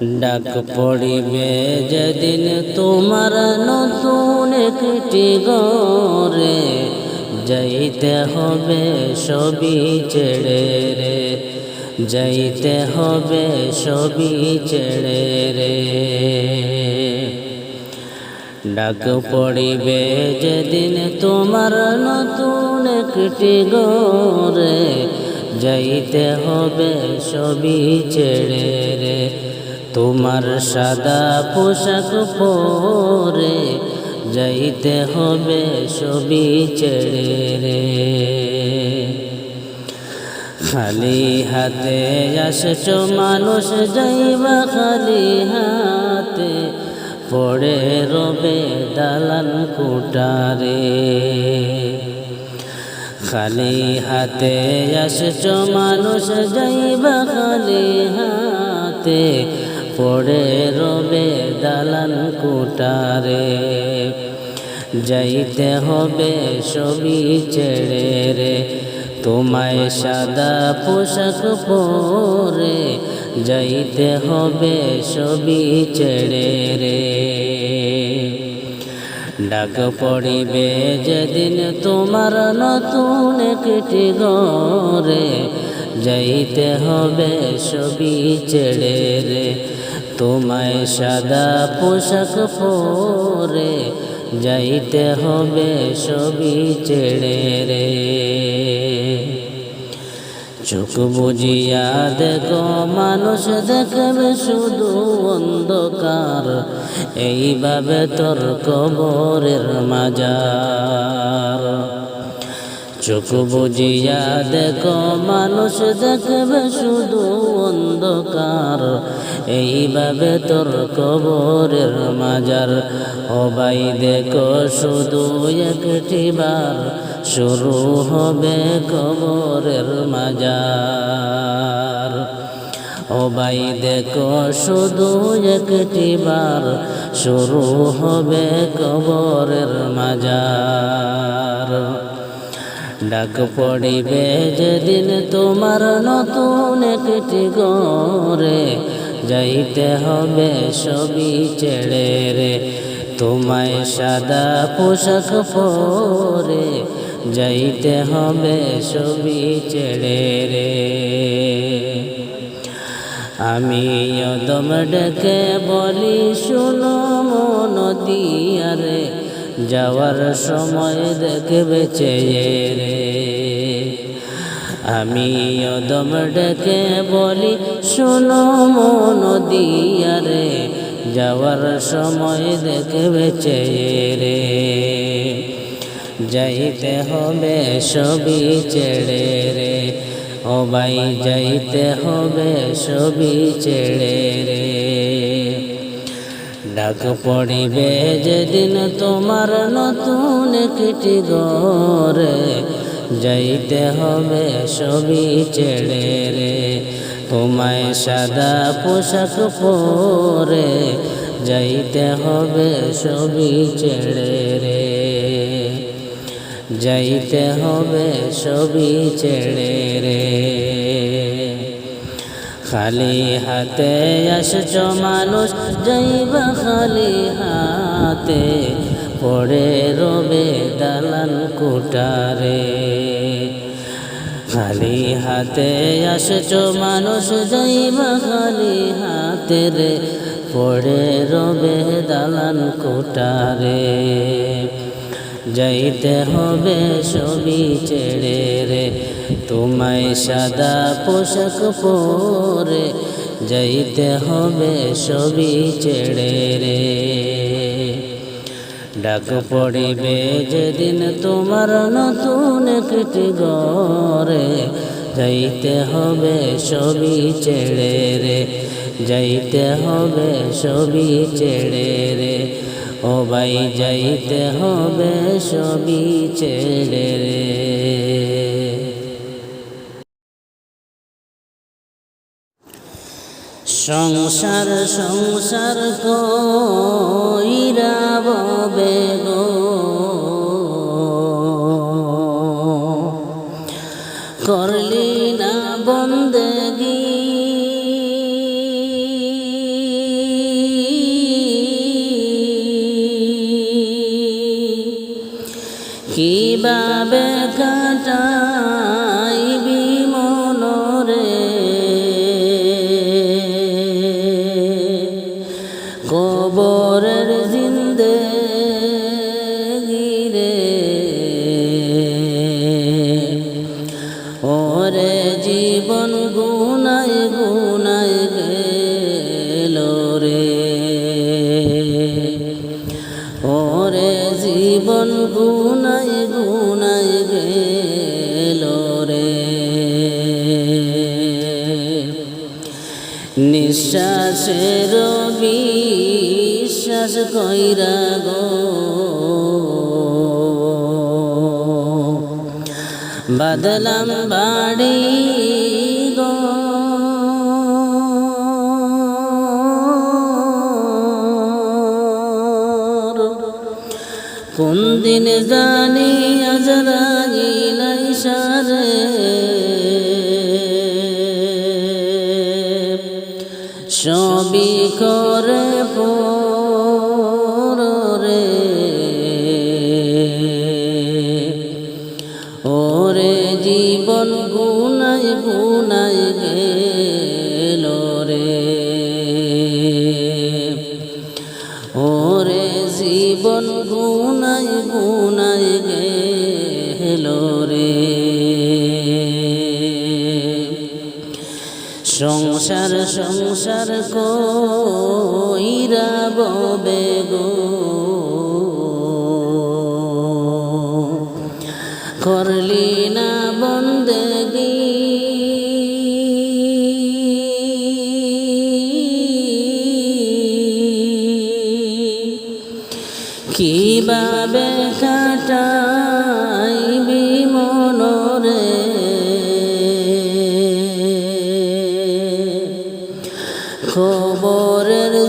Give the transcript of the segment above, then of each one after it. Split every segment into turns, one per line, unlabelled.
ডাক পড়িবে যেদিন তোমার নতুন একটি গরে যাইতে হবে সবই ছেড়ে রে, যাইতে হবে সবই ছেড়ে রে। ডাক পড়িবে যেদিন তোমার নতুন একটি গরে যাইতে হবে সবই ছেড়ে রে তোমার সাদা পোশাক পরে যাইতে হবে ছবি ছেড়ে রে। খালি হাতে আসছ মানুষ যাইবা খালি হাতে, পড়ে রবে দালান কুটারে খালি হাতে আসছ মানুষ যাইবা খালি হাতে পড়ে রবে দালান কুটারে। যাইতে হবে সবই ছেড়ে রে। তোমায় সাদা পোশাক পরে যাইতে হবে সবই ছেড়ে রে। ডাক পড়িবে যেদিন তোমার নতুন একটি গরে যাইতে হবে সবই ছেড়ে রে। তোমায় সাদা পোশাক পরে যাইতে হবে সবই ছেড়ে রে। চোখ বুঝিয়া দেখো, মানুষ দেখবে শুধু অন্ধকার। এইভাবে তোর কবরের মাজার। চোখ বুঝিয়া দেখো, মানুষ দেখবে শুধু অন্ধকার। এইভাবে তোর কবরের মাজার। ও ভাই, দেখো শুধু একটি বার শুরু হবে কবরের মাজার। ও ভাই, দেখো শুধু একটি বার শুরু হবে কবরের মাজার। ডাক পড়িবে যেদিন তোমার নতুন একটি গরে যাইতে হবে সবই ছেড়ে রে। তোমায় সাদা পোশাক পরে যাইতে হবে সবই ছেড়ে রে। আমি অদম ডেকে বলি, শুনো মন দিয়ারে যাওয়ার সময় দেখবে চেয়ে রে। আমি অদম ডেকে বলি, শুনো মন দিয়ারে যাওয়ার সময় দেখবে চেয়ে রে যাইতে হবে সবই ছেড়ে রে, ও ভাই, যাইতে হবে সবই ছেড়ে রে। ডাক পড়িবে যেদিন তোমার নতুন একটি গরে যাইতে হবে সবই ছেড়ে রে। তোমায় সাদা পোশাক পরে যাইতে হবে সবই ছেড়ে রে। যাইতে হবে সবই ছেড়ে রে। খালি হাতে আসছ মানুষ, যাইবা খালি হাতে। পড়ে রবে দালান কুটারে। খালি হাতে আসছ মানুষ যাইবা খালি হাতে রে। পড়ে রবে দালান কুটারে। যাইতে হবে সবই ছেড়ে রে। তোমায় সাদা পোশাক পরে যাইতে হবে সবই ছেড়ে রে। ডাক পড়িবে যেদিন তোমার নতুন একটি গরে যাইতে হবে সবই ছেড়ে রে, যাইতে হবে সবই ছেড়ে রে। ও ভাই, যাইতে হবে সবই ছেড়ে রে। সংসার সংসার ববে গো করলি কবরের জিন্দে গিরে ওরে জীবন গুনায় গুনায় গেল রে। ওরে জীবন গুনায় গুনায় গেল রে। নিঃশ্বাসের বিশ্বাস কইরা গো। বদলাম বাড়ি গো। কোন দিন জানি রে। সংসার সংসার কইরা ববে গো।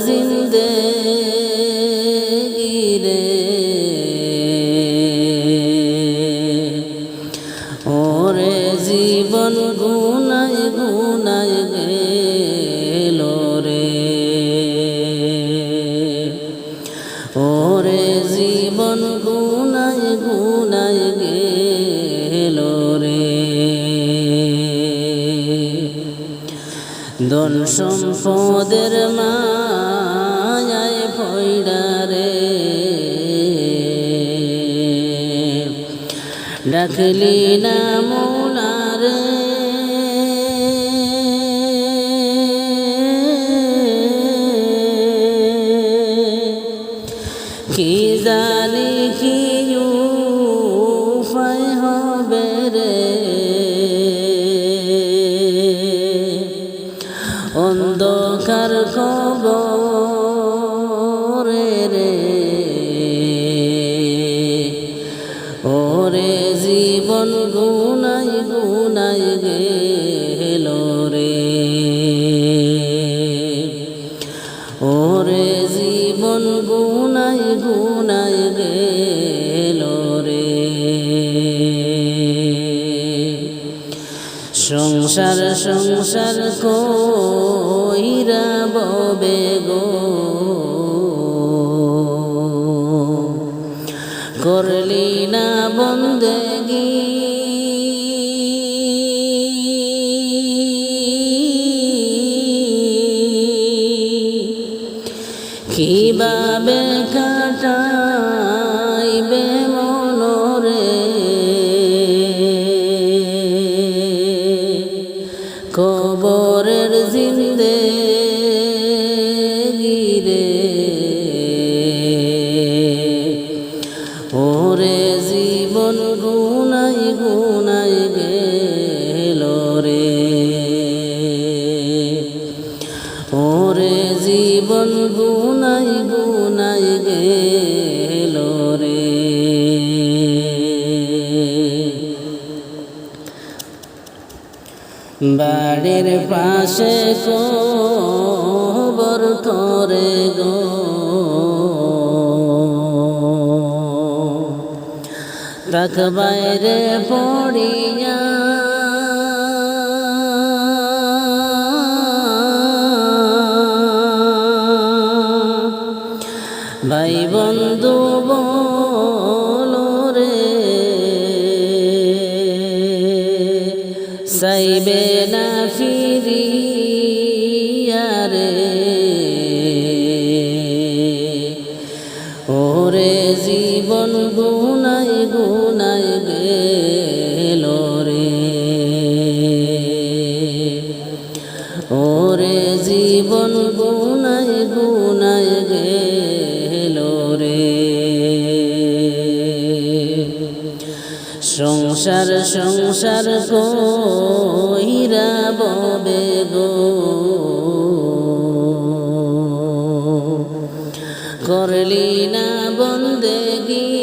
জিন্দে ডাকলি না সংসার সংসার কইরা ববে গো। করলি না বন্দেগি বাড়ির পাশে কবর করে গো। তাক বাইরে পড়িয়া ভাই বন্ধু সংসার সংসার কইরা ববে গো। করলি না বন্দেগি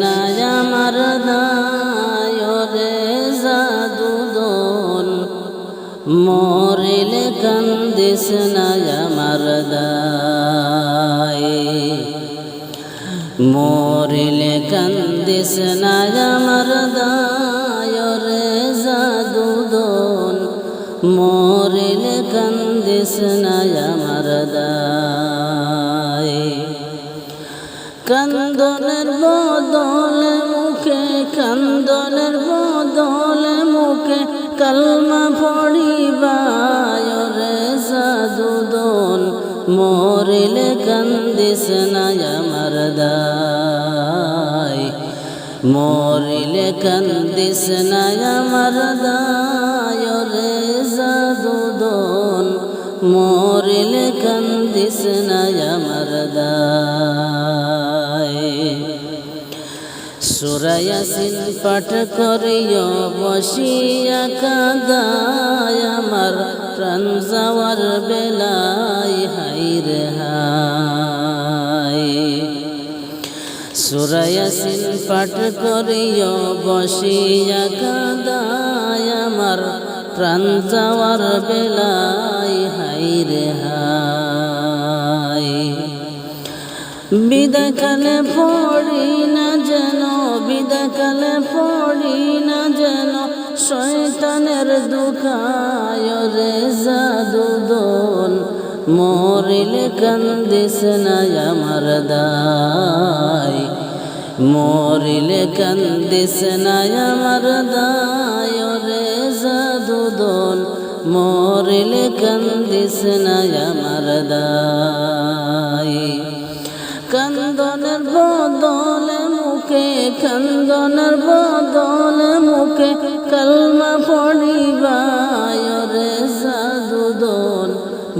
না আমার দায় রে জাদুদন মরেলে কান্দিস না আমার দায়। মরিলে কান্দিস না আমার দায় রে জাদুদন মরিলে কান্দিস না আমার দায়। কান্দনের কলমা পড়িবায় রে সাধুদন মরিলে কান্দিস না আমার দায়। মরিলে কান্দিস না আমার দায় রে সাধুদন মরিলে কান্দিস না সুরায়াসিন পাঠ করিও, বসিয়া কাদায় আমার প্রাণ যাওয়ার বেলায় হাইরে হায়। সুরায়াসিন পাঠ করিও, বসিয়া কাদায় আমার প্রাণ যাওয়ার বেলায় হাইরে হায়। বিদাকালে পড়ি না যেন বিদাকালে পড়ি না যেন শয়তানের দুখায় রে জাদুদন মরিলে কান্দিস না আমার দায় মরিলে কান্দিস না আমার দায় রে জাদুদন মরিলে কান্দিস না আমার দায় কান্দনের বদলে মুখে কান্দনের বদলে, মুখে কলমা পড়িবায় রে সাধুদন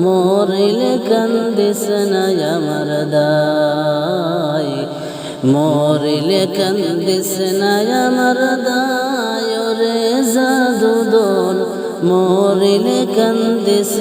মরিলে কান্দিস না আমার দায়, মরিলে কান্দিস না আমার দায় রে সাধুদন মরিলে কান্দিস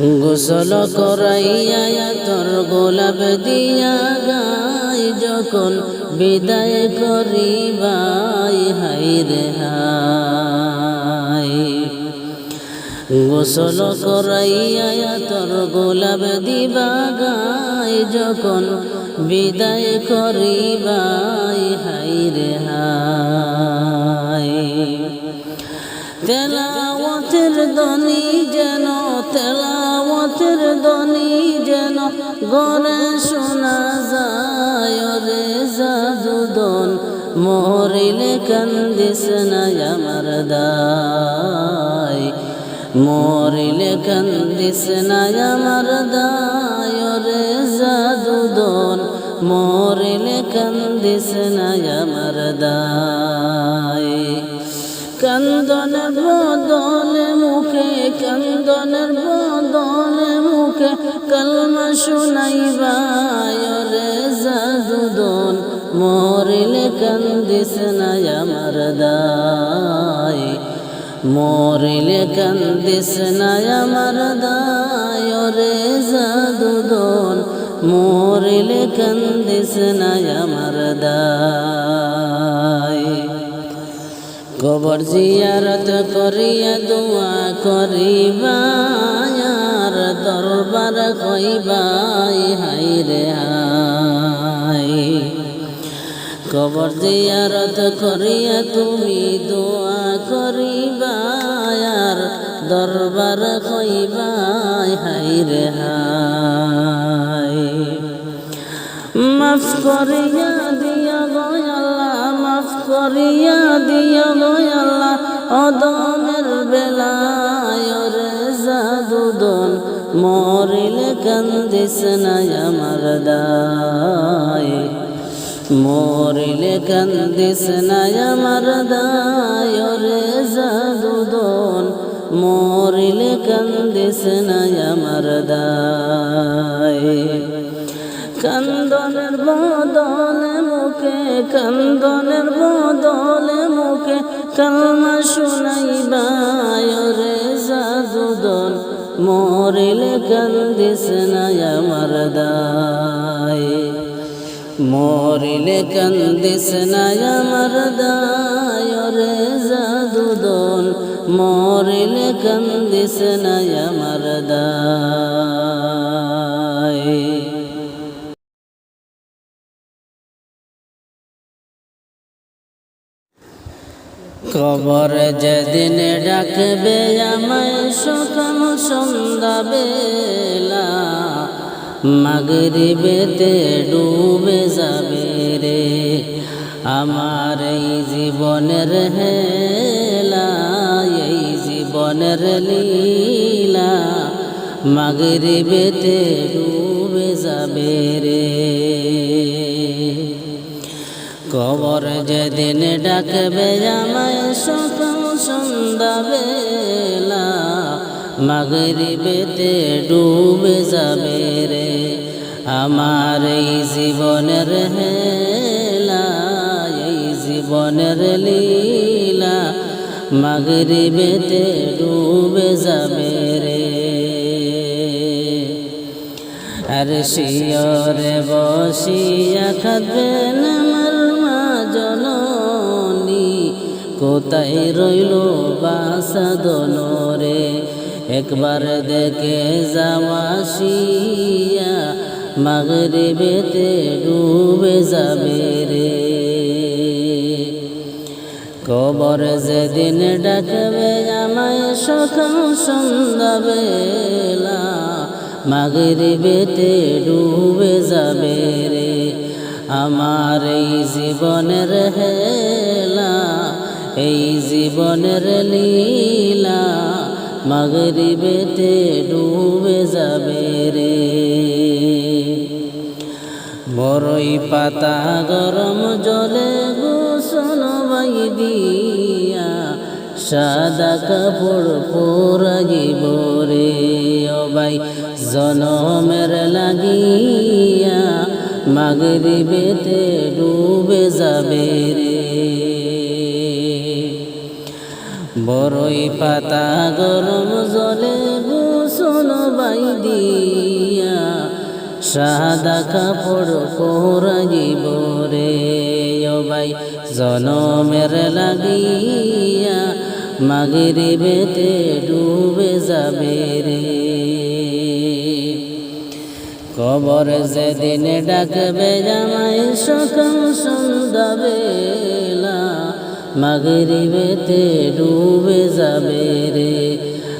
গোসল করাইয়া তোর গোলাপ দিয়া গাই, যখন বিদায় করিবাই হাইরে হাই। গোসল করাইয়া তোর গোলাপ দিবা গাই, যখন বিদায় করিবাই দনি যেন, তেলাওয়াতের দনি যেন গনে শোনা যায় রে জাদুদন। মরিলে কান্দিস না আমার দায়। মরিলে কান্দিস না আমার দায় রে জাদুদন। মরিলে কান্দিস আমার দায়। কান্দনের বদলে মুখে কান্দনের বদলে মুখে, কলমা শুনাইবায় রে জাদুদন মরিলে কান্দিস না আমার দায়। মরিলে কান্দিস না আমার দায় রে জাদুদন মরিলে কান্দিস না আমার দায়। কবর জিয়ারত করিয়া দোয়া করিবা আর দরবার কইবাই হাই রে হাই কবর জিয়ারত করিয়া তুমি দোয়া করিবা আর দরবার কইবাই হাই রে হাই মাফ করিয়া দিয়া গয়াল্লা মাফ করিয়া দিয়া গয়াল্লা অদমের বেলায় জাদুদন মরিলে কান্দিস না আমার দায়। মরিলে কান্দিস না আমার দায় রে জাদুদন মরিলে কান্দিস না আমার দায়। কান্দনের বদলে মুখে কান্দনের বদলে মুখে কালমা শুনাইবা রে জাদুদন মরিলে কান্দিস না আমার দায়। মরিলে কান্দিস না আমার দায় রে জাদুদন মরিলে কান্দিস না আমার দায়। কবর যেদিন ডাকবে আমায় সকাল সন্ধ্যা বেলা মাগরিবেতে ডুবে যাবে রে। আমার এই জীবনের হেলা, এই জীবনের লীলা, মাগরিবেতে ডুবে যাবে রে। কবর যেদিন ডাকবে আমায় সকাল সন্ধ্যা বেলা মাগরিবেতে ডুবে যাবে রে আমার এই জীবনের হেলা, এই জীবনের লীলা, মাগরিবেতে ডুবে যাবে রে। আর শিয়রে বসিয়া খাবেন আমার কোথায় রইল বাসা দনরে? একবার দেখে যাওয়া শিয়া মাগরে বেতে ডুবে যাবে রে। কবর যেদিন ডাকবে, আমায় সকাল সন্ধ্যা বেলা মাগরিবেতে ডুবে যাবে রে। আমার এই জীবনের হেলা এই জীবনের লীলা মাগরিবেতে ডুবে যাবে রে। বড়ই পাতা গরম জলে গোসল বাই দিয়া, সাদা কাপড় পরাইব রে। অবাই জনমের লাগিয়া মাগরিবেতে ডুবে যাবে রে। বড়ই পাতা গরম জলে গোসল বাই দিয়া, সাদা কাপড় পরাইব রে ভাই, জনমের লাগিয়া মাগিরি বেতে ডুবে যাবে রে। কবর যেদিন ডাকবে জামাই সকাল সন্ধ্যা বেলা মাগরিবেতে ডুবে যাবে রে।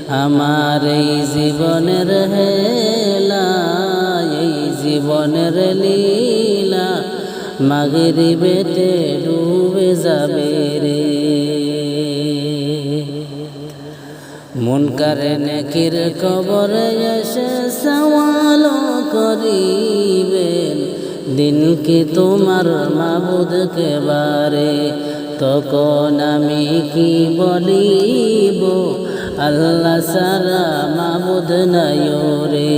আমার এই জীবনের হেলা এই জীবনের লীলা। মাগরিবেতে ডুবে যাবে রে। মন করে নেকির কবরে এসে সওয়াল করিবেন। দিন কি তোমার মাবুদকে বারে। তখন আমি কি বলিব? আল্লাহ সারা মাবুদ নাই রে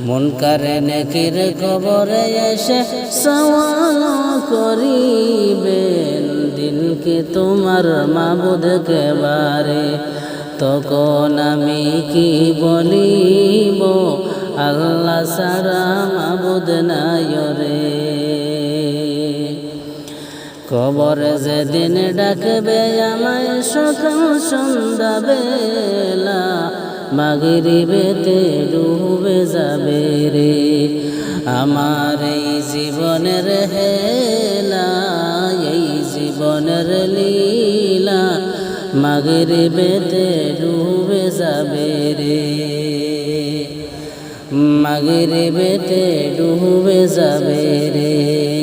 মন করে নেকির কবরে এসে সওয়াল করিবেন দিনকে তোমার মাবুদকে বারে? তখন আমি কি বলিব? আল্লাহ সারা মাবুদ নাই রে কবরে যেদিন ডাকবে, আমায় সকাল সন্ধ্যা বেলা মাগরিবেতে ডুবে যাবে রে। আমার এই জীবনের হেলা, এই জীবনের লীলা মাগরিবেতে ডুবে যাবে রে। মাগরিবেতে ডুবে যাবে রে।